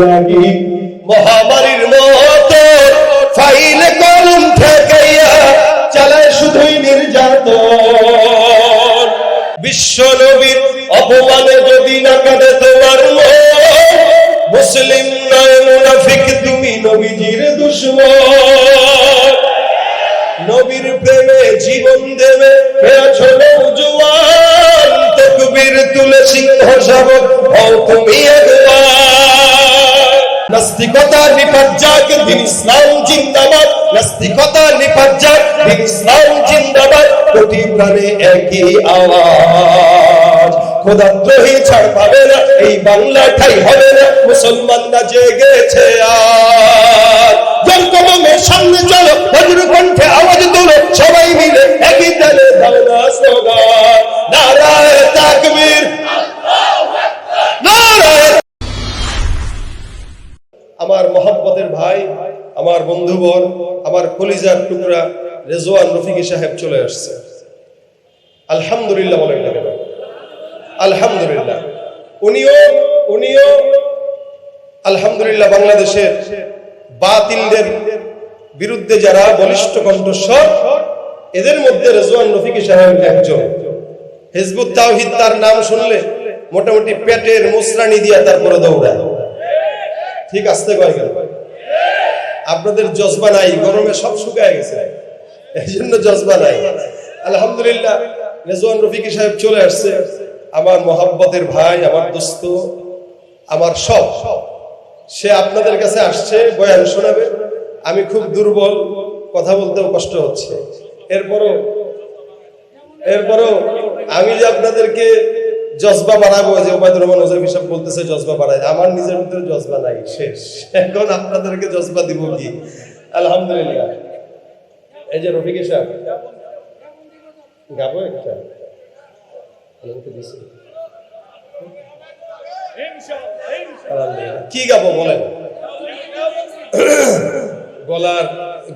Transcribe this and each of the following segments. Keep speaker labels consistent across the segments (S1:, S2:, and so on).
S1: লাগি। মহামারীর মতো ফাইল কলম ঠেকাইয়া চালায় শুধুই বিশ্ব নবীর অপমানে যদি না কাঁদে তোমার মুসলিম নয় মুনাফিক, তুমি নবীজির নবীর প্রেমে জীবন দেবে, পেয়েছ নৌজওয়ান তকবীর তুলে সিংহ শাবক তুমি একবার। নাস্তিকতা বিপর্যয় তিনি ইসলাম জিন্দাবাদ নাস্তিকতা নিপাত যাক দিন ইসলাম জিন্দাবাদ কোটি প্রাণে একই আওয়াজ। খোদাদ্রোহী ছাড় পাবে না, এই বাংলা ঠাই হবে না, মুসলমানরা জেগেছে আর জনকমের সামনে রেজওয়ান রফিকি সাহেব চলে আসছে। আলহামদুলিল্লাহ বলেন আলহামদুলিল্লাহ। উনিও উনিও, আলহামদুলিল্লাহ বাংলাদেশের বাতিলদের বিরুদ্ধে যারা বলিষ্ঠ কণ্ঠস্বর, এদের মধ্যে রেজওয়ান রফিকি সাহেব একজন। হিজবুত তাওহিদ তার নাম শুনলে মোটামুটি পেটের মুসরানি দিয়া তারপরে দৌড়ায়। ঠিক আসতে কয় আপনাদের জজবা নাই, গরমে সব শুকায় গেছে। এই জন্য জজবা নাই। আলহামদুলিল্লাহ, রেজওয়ান রফিকি সাহেব চলে আসছে। আমার মহাব্বতের ভাই, আমার দোস্ত, আমার সব। সে আপনাদের কাছে আসছে, বয়ান শোনাবে। আমি খুব দুর্বল, কথা বলতেও কষ্ট হচ্ছে। এরপরও এরপরও আমি যে আপনাদেরকে জজবা বাড়াবো যে ওবায়দুর রহমান ওজাফ হিসাব বলতেছে, জজবা বাড়ায় আমার নিজের ভিতরে জজবা নাই, শেষ। এখন আপনাদেরকে জজবা দিব কি? আলহামদুলিল্লাহ। এই যে রফিক সাহেব গাবো একটা। কি গাবো বলেন? গলার,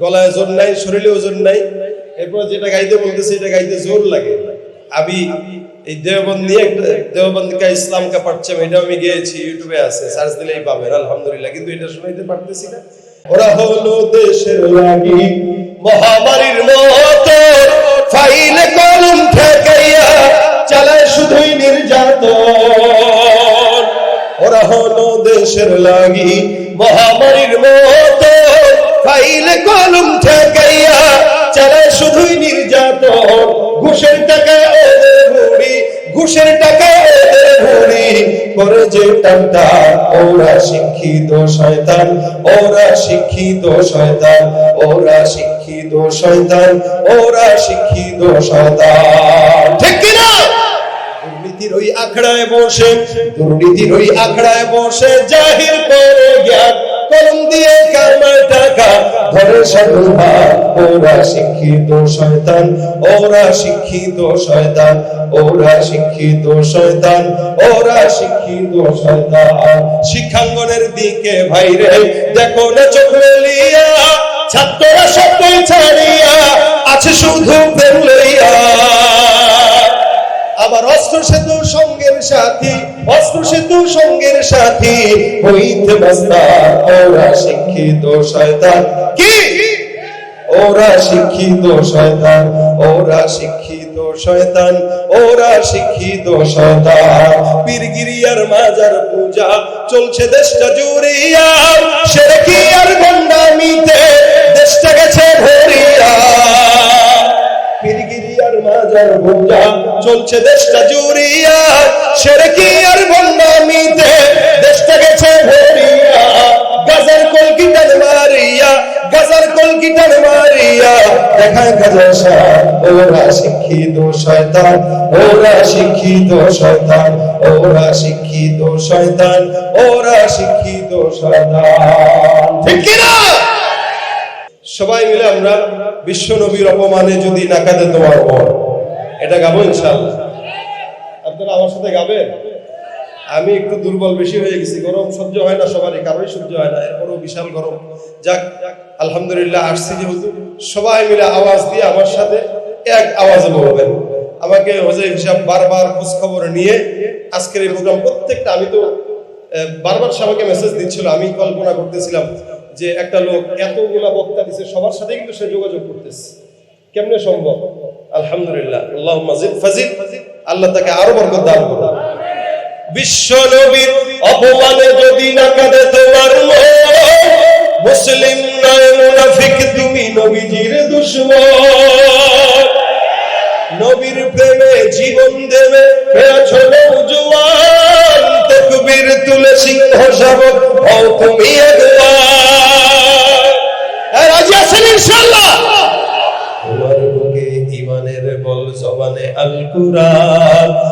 S1: গলায় জোর নাই শরীরে ওজন নাই। এরপর যেটা গাইতে বলতেছে, এটা গাইতে জোর লাগে। আমি এই দেওবন্দ নিয়ে একটা, দেওবন্দ কা ইসলাম কা পারচাম এটা আমি গিয়েছি, ইউটিউবে আছে সার্চ দিলেই পাবেন, আলহামদুলিল্লাহ। কিন্তু এটা শুনাইতে পারতেছি না। ওরা হলো দেশের লাগি মহামারীর মতো ফাইল কলম ঠেকাইয়া চালায় শুধুই নির্যাতন। ওরা হলো দেশের লাগি মহামারীর মতো ফাইল কলম ঠেকাইয়া চালায় শুধুই নির্যাতন। ঘুষের টাকা ওদের ভুড়ি ঘুষের টাকা ওদের ভুড়ি করে যে টানটা, ওরা শিক্ষিত শয়তান, ওরা শিক্ষিত শয়তান, ওরা শিক্ষিত শয়তান, ওরা শিক্ষিত শয়তান। ঠিক কিনা? দুর্নীতির ওই আখড়ায় বসে, দুর্নীতির ওই আখড়ায় বসে জাহির করে জ্ঞান, কলম দিয়ে কামায় টাকা, ধরে ওরা শিক্ষিত শয়তান, ওরা শিক্ষিত শয়তান, ওরা শিক্ষিত শয়তান, ওরা শিক্ষিত শয়তান। শিক্ষাঙ্গনের দিকে ভাইরে দেখো না চোখ মেলিয়া। ছাত্ররা সবই ছাড়িয়া আছে শুধু প্রেম লইয়া। আবার অস্ত্র সেতু সঙ্গের সাথী, অস্ত্র সেতু সঙ্গের সাথী, হইতে বাস্তা, ওরা শিক্ষিত শয়তান। কি? ওরা শিক্ষিত শয়তান, ওরা শিক্ষিত শয়তান, ওরা শিক্ষিত শয়তান। পীরগিরিয়ার মাজার পূজা চলছে দেশটা জুড়িয়া। সেরে কি আর গন্ডামিতে দেশটা গেছে ভরিয়া। চলছে দেশটা জুড়িয়া। সেরে কি আর বন্যামিতে সবাই মিলে আমরা বিশ্ব নবীর অপমানে যদি না কাঁদে তোমার মন এটা গাবো ইনশাল্লাহ। আপনারা আমার সাথে গাবেন? আমি একটু দুর্বল বেশি হয়ে গেছি। গরম সহ্য হয় না সবারই কারোই সহ্য হয় না। এরপরও বিশাল গরম। যাক, আলহামদুলিল্লাহ আসছি যেহেতু। সবাই মিলে আওয়াজ দিয়ে আমার সাথে এক আওয়াজে বলবেন। আমাকে হোজে হিসাব বারবার খোঁজ খবর নিয়ে আজকের এই প্রোগ্রাম প্রত্যেকটা আমি তো বারবার সবাইকে মেসেজ দিচ্ছিল। আমি কল্পনা করতেছিলাম যে একটা লোক এতগুলা বক্তা দিছে, সবার সাথে কিন্তু সে যোগাযোগ করতেছে। কেমনে সম্ভব? আলহামদুলিল্লাহ। আল্লাহ মাজিদ ফাজিদ। আল্লাহ তাকে আরও বরকত দান করুন বিশ্ব নবীর অপমানে যদি না কাঁদে তোমার মুসলিম নয় মুনাফিক তুমি নবীজির দুশ্মন। নবীর প্রেমে জীবন দেবে নৌজওয়ান তকবীর তুলে সিংহ শাবক হও তুমি রাজি আছেন ইনশাআল্লাহ? তোমার বুকে ইমানের বল জবানে আল কুরআন ভয়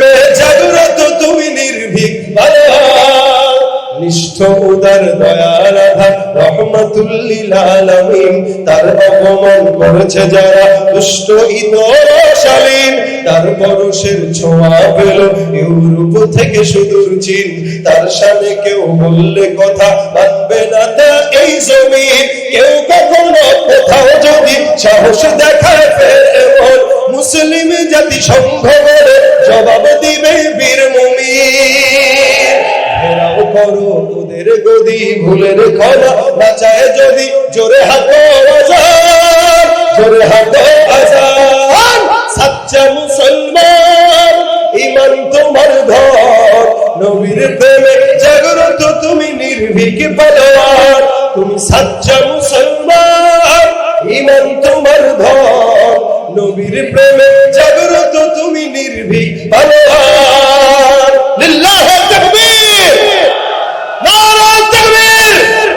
S1: নিষ্ঠ উদার আধার রহমাতুল্লিল তার অপমান করেছে যারা দুষ্ট, ইতর, শালীন। তার পরশের ছোঁয়া পেল ইউরোপ থেকে সুদূর চীন। তার সামনে কেউ বললে কথা মানবে না তা এই জমিন। কেউ কখনো কোথাও যদি সাহস দেখায় ফের এমন মুসলিম জাতি সংঘ করে জবাব দিবে বীর মুমিন। করো ওদের গদি যদি জোরে জোরে মুসলমান, ইমান তোমার ঘর, নবীর প্রেমে জাগ্রত তুমি নির্ভীক পালোয়ার। তুমি সাচ্চা মুসলমান, ইমান তোমার ঘর, নবীর প্রেমে জাগ্রত তুমি নির্ভীক পালোয়ার লিল্লাহ তাকবীর নারায় তাকবীর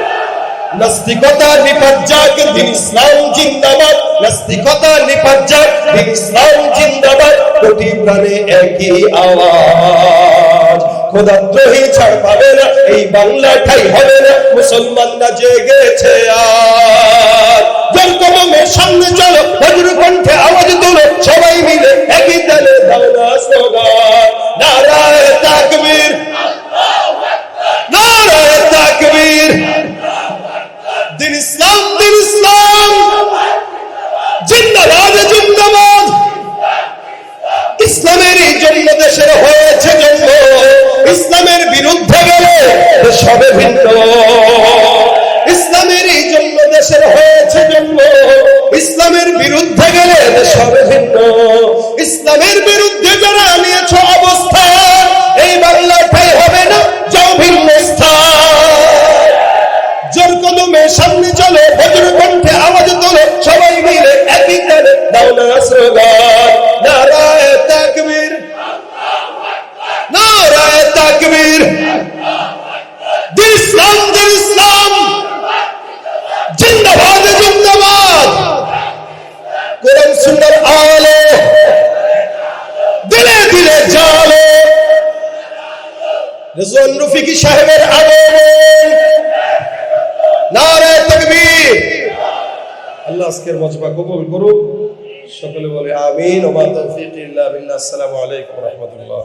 S1: নাস্তিকতা নিপাত যাক দিন ইসলাম জিন্দাবাদ। নাস্তিকতা নিপাত যাক দিন ইসলাম জিন্দাবাদ। কোটি প্রাণে একই আওয়াজ। খোদাদ্রোহী ছাড় পাবে না, এই বাংলা ঠাই হবে না। মুসলমানরা জেগেছে আর ভিন্ন ইসলামের এই জন্য দেশের হয়েছে জন্ম। ইসলামের বিরুদ্ধে গেলে দেশ হবে ভিন্ন। ইসলামের বিরুদ্ধে রেজওয়ান রফিকি সাহেবের আল্লাহ আজকের কবুল করুক। সকলে বলে আমিন। ওমা তৌফিক ইল্লা বিল্লাহ। আসসালামু আলাইকুম ওয়া রাহমাতুল্লাহ।